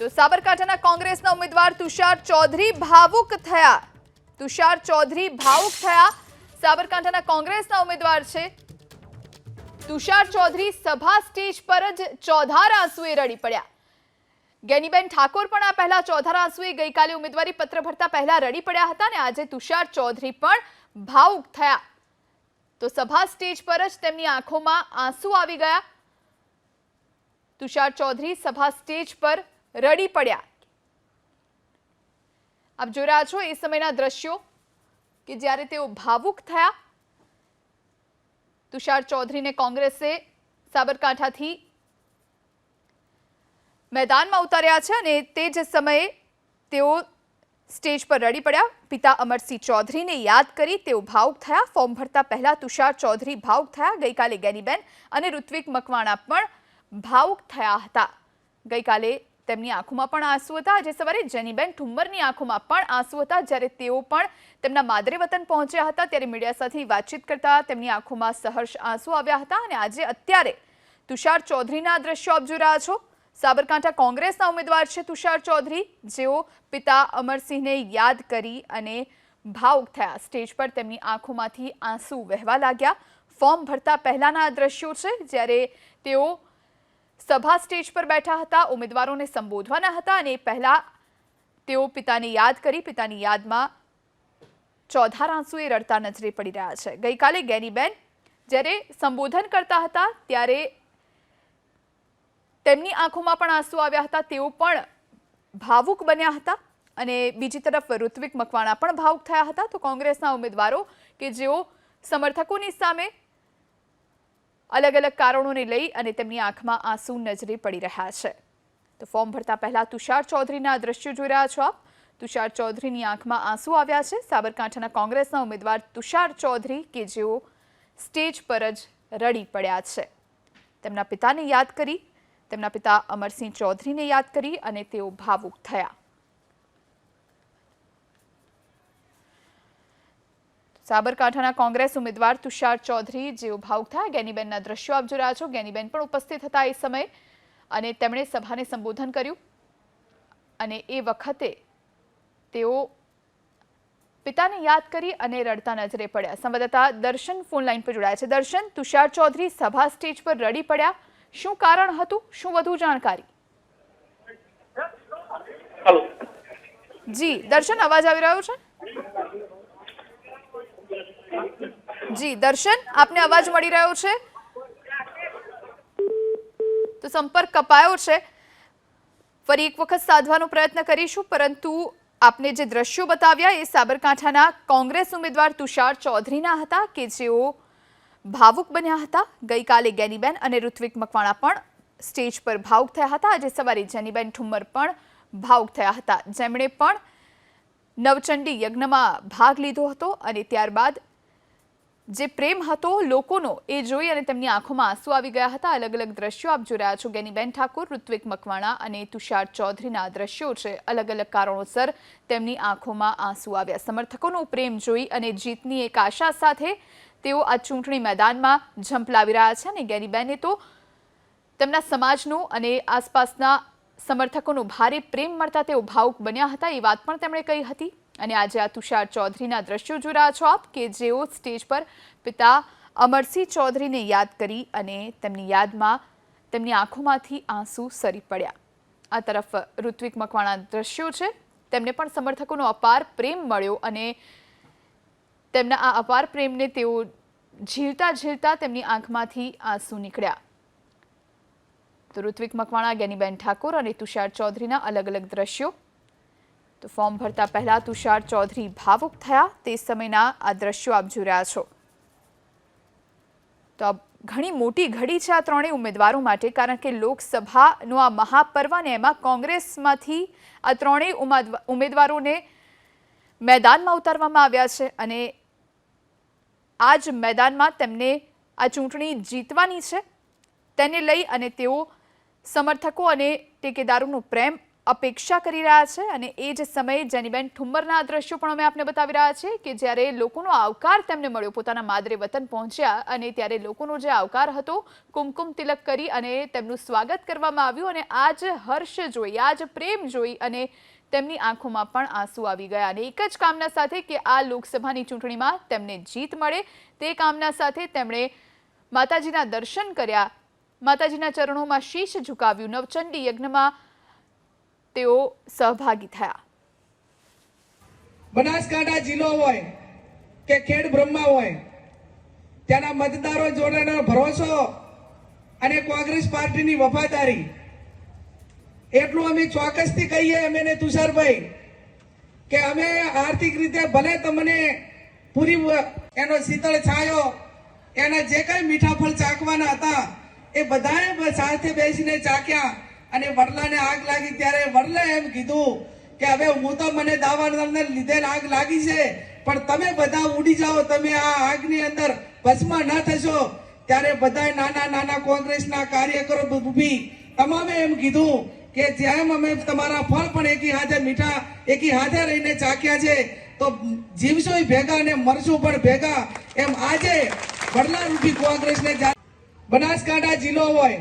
તો સાબરકાંઠાના કોંગ્રેસના ઉમેદવાર તુષાર ચૌધરી ભાવુક થયા. તુષાર ચૌધરી ભાવુક થયા. સાબરકાંઠાના કોંગ્રેસના ઉમેદવાર છે. તુષાર ચૌધરી સભા સ્ટેજ પર જ ચોધાર આંસુએ રડી પડ્યા. ગેનીબેન ઠાકોર પણ આ પહેલા ચોધાર આંસુએ ગઈકાલે ઉમેદવારી પત્ર ભરતા પહેલા રડી પડ્યા હતા અને આજે તુષાર ચૌધરી પણ ભાવુક થયા. તો સભા સ્ટેજ પર જ તેમની આંખોમાં આંસુ આવી ગયા. તુષાર ચૌધરી સભા સ્ટેજ પર રડી પડ્યા. આપ જોઈ રહ્યા છો એ સમયના દ્રશ્યો કે જ્યારે તેઓ ભાવુક થયા, તુષાર ચૌધરીને કોંગ્રેસે સાબરકાંઠાથી મેદાનમાં ઉતાર્યા છે અને તે જ સમયે તેઓ સ્ટેજ પર રડી પડ્યા. પિતા અમરસિંહ ચૌધરીને યાદ કરી તેઓ ભાવુક થયા. ફોર્મ ભરતા પહેલા તુષાર ચૌધરી ભાવુક થયા. ગઈકાલે ગેનીબેન અને ઋત્વિક મકવાણા પણ ભાવુક થયા હતા. ગઈકાલે તેમની આંખોમાં પણ આંસુ હતા. આજે સવારે જેનીબેન ઠુમ્મરની આંખોમાં પણ આંસુ હતા. જ્યારે તેઓ પણ તેમના માદરે વતન પહોંચ્યા હતા, ત્યારે મીડિયા સાથે વાતચીત કરતા તેમની આંખોમાં સહર્ષ આંસુ આવ્યા હતા અને આજે અત્યારે તુષાર ચૌધરીના દ્રશ્યો આપ જોઈ રહ્યા છો. સાબરકાંઠા કોંગ્રેસના ઉમેદવાર છે તુષાર ચૌધરી. જેઓ પિતા અમરસિંહને યાદ કરી અને ભાવુક થયા. સ્ટેજ પર તેમની આંખોમાંથી આંસુ વહેવા લાગ્યા. ફોર્મ ભરતા પહેલાના દ્રશ્યો છે, જ્યારે તેઓ સભા સ્ટેજ પર બેઠા હતા, ઉમેદવારોને સંબોધવાના હતા અને પહેલા તેઓ પિતાને યાદ કરી, પિતાની યાદમાં ચોધાર આંસુએ રડતા નજરે પડી રહ્યા છે. ગઈકાલે ગેનીબેન જ્યારે સંબોધન કરતા હતા, ત્યારે તેમની આંખોમાં પણ આંસુ આવ્યા હતા. તેઓ પણ ભાવુક બન્યા હતા અને બીજી તરફ ઋત્વિક મકવાણા પણ ભાવુક થયા હતા. તો કોંગ્રેસના ઉમેદવારો કે જેઓ સમર્થકોની સામે અલગ અલગ કારણોને લઈ અને તેમની આંખમાં આંસુ નજરે પડી રહ્યા છે. તો ફોર્મ ભરતા પહેલા તુષાર ચૌધરીના દ્રશ્યો જોઈ રહ્યા છો આપ. તુષાર ચૌધરીની આંખમાં આંસુ આવ્યા છે. સાબરકાંઠાના કોંગ્રેસના ઉમેદવાર તુષાર ચૌધરી કે જેઓ સ્ટેજ પર જ રડી પડ્યા છે. તેમના પિતાને યાદ કરી, તેમના પિતા અમરસિંહ ચૌધરીને યાદ કરી અને તેઓ ભાવુક થયા. સાબરકાંઠાના કોંગ્રેસ ઉમેદવાર તુષાર ચૌધરી જેઓ ભાવુક થયા ગેનીબેનના દ્રશ્યો આપ જોઈ રહ્યા છો. ગેનીબેન પણ ઉપસ્થિત હતા એ સમયે અને તેમણે સભાને સંબોધન કર્યું અને એ વખતે તેઓ પિતાને યાદ કરી અને રડતા નજરે પડ્યા. સંવાદદાતા દર્શન ફોન લાઈન પર જોડાયા છે. દર્શન તુષાર ચૌધરી સભા સ્ટેજ પર રડી પડ્યા. શું કારણ હતું? શું વધુ જાણકારી? હાલો. જી દર્શન અવાજ આવી રહ્યો છે? જી, દર્શન, આપને અવાજ મળી રહ્યો છે? તો સંપર્ક કપાયો છે. ફરી એક વખત સાધવાનો પ્રયત્ન કરીશું, પરંતુ આપને જે દ્રશ્યો બતાવ્યા એ સાબરકાંઠાના કોંગ્રેસ ઉમેદવાર તુષાર ચૌધરીના હતા કે જેઓ ભાવુક બન્યા હતા. ગઈકાલે ગેનીબેન અને ઋત્વિક મકવાણા પણ સ્ટેજ પર ભાવુક થયા હતા. આજે સવારે જેનીબેન ઠુમ્મર પણ ભાવુક થયા હતા. જેમણે પણ નવચંડી યજ્ઞમાં ભાગ લીધો હતો અને ત્યારબાદ જે પ્રેમ હતો લોકોનો, એ જોઈ અને તેમની આંખોમાં આંસુ આવી ગયા હતા. અલગ અલગ દ્રશ્યો આપ જોઈ રહ્યા છો. ગેનીબેન ઠાકુર, ઋત્વિક મકવાણા અને તુષાર ચૌધરીના દ્રશ્યો છે. અલગ અલગ કારણોસર તેમની આંખોમાં આંસુ આવ્યા. સમર્થકોનો પ્રેમ જોઈ અને જીતની એક આશા સાથે તેઓ આ ચૂંટણી મેદાનમાં ઝંપલાવી રહ્યા છે અને ગેનીબેને તો તેમના સમાજનું અને આસપાસના સમર્થકોનો ભારે પ્રેમ મળતા તેઓ ભાવુક બન્યા હતા. એ વાત પણ તેમણે કહી હતી. અને આજે આ તુષાર ચૌધરીના દ્રશ્યો જોઈ રહ્યા છો આપ કે જેઓ સ્ટેજ પર પિતા અમરસિંહ ચૌધરીને યાદ કરી અને તેમની યાદમાં તેમની આંખોમાંથી આંસુ સરી પડ્યા. આ તરફ ઋત્વિક મકવાણા દ્રશ્યો છે. તેમને પણ સમર્થકોનો અપાર પ્રેમ મળ્યો અને તેમના આ અપાર પ્રેમને તેઓ ઝીલતા ઝીલતા તેમની આંખમાંથી આંસુ નીકળ્યા. તો ઋત્વિક મકવાણા, ગેનીબેન ઠાકોર અને તુષાર ચૌધરીના અલગ અલગ દ્રશ્યો. તો ફોર્મ ભરતા પહેલા તુષાર ચૌધરી ભાવુક થયા. તે સમયના આ દ્રશ્યો આપ જોઈ રહ્યા છો. તો ઘણી મોટી ઘડી છે આ ત્રણેય ઉમેદવારો માટે, કારણ કે લોકસભાનો આ મહાપર્વ અને એમાં કોંગ્રેસમાંથી આ ત્રણેય ઉમેદવારોને મેદાનમાં ઉતારવામાં આવ્યા છે અને આ જ મેદાનમાં તેમને આ ચૂંટણી જીતવાની છે. તેને લઈ અને તેઓ સમર્થકો અને ટેકેદારોનો પ્રેમ અપેક્ષા કરી રહ્યા છે અને એ જ સમયે જેનીબેન ઠુમ્મરના દ્રશ્યો પણ અમે આપને બતાવી રહ્યા છીએ કે જ્યારે લોકોનો આવકાર તેમને મળ્યો, પોતાના માદરે વતન પહોંચ્યા અને ત્યારે લોકોનો જે આવકાર હતો, કુમકુમ તિલક કરી અને તેમનું સ્વાગત કરવામાં આવ્યું અને આ જ હર્ષ જોઈ આ જ પ્રેમ જોઈ અને તેમની આંખોમાં પણ આંસુ આવી ગયા. અને એક જ કામના સાથે કે આ લોકસભાની ચૂંટણીમાં તેમને જીત મળે, તે કામના સાથે તેમણે માતાજીના દર્શન કર્યા. માતાજીના ચરણોમાં શીશ ઝુકાવ્યું. નવચંડી યજ્ઞમાં તેઓ સહભાગી થયા. બનાસકાંઠા જિલ્લો હોય કે ખેડ બ્રહ્મા હોય, ત્યાંના મતદારો જોડેનો ભરોસો અને કોંગ્રેસ પાર્ટીની વફાદારી, એટલું અમે ચોક્કસથી કહીએ અમે તુષારભાઈ, કે અમે આર્થિક રીતે ભલે તમને પૂરી એનો શીતળ છાયો, એના જે કઈ મીઠા ફળ ચાખવાના હતા, એ બધાએ સાથે બેસીને ચાખ્યા. અને વડલાને આગ લાગી ત્યારે વડલાએ એમ કીધું કે હવે હું તો મને દાવાનળને લીધે આગ લાગી છે, પણ તમે બધા ઉડી જાઓ, તમે આ આગની અંદર ભસ્મ ન થશો. ત્યારે બધાએ નાના નાના કોંગ્રેસના કાર્યકરો ઊભી તમામે એમ કીધું કે જેમ અમે તમારા ફળ પણ એકી હાથે મીઠા, એકી હાથે રહીને ચાખ્યા છે, તો જીવશો ભેગા અને મરશું પણ ભેગા. એમ આજે વડલા રૂપી કોંગ્રેસને બનાસકાંઠા જિલ્લો હોય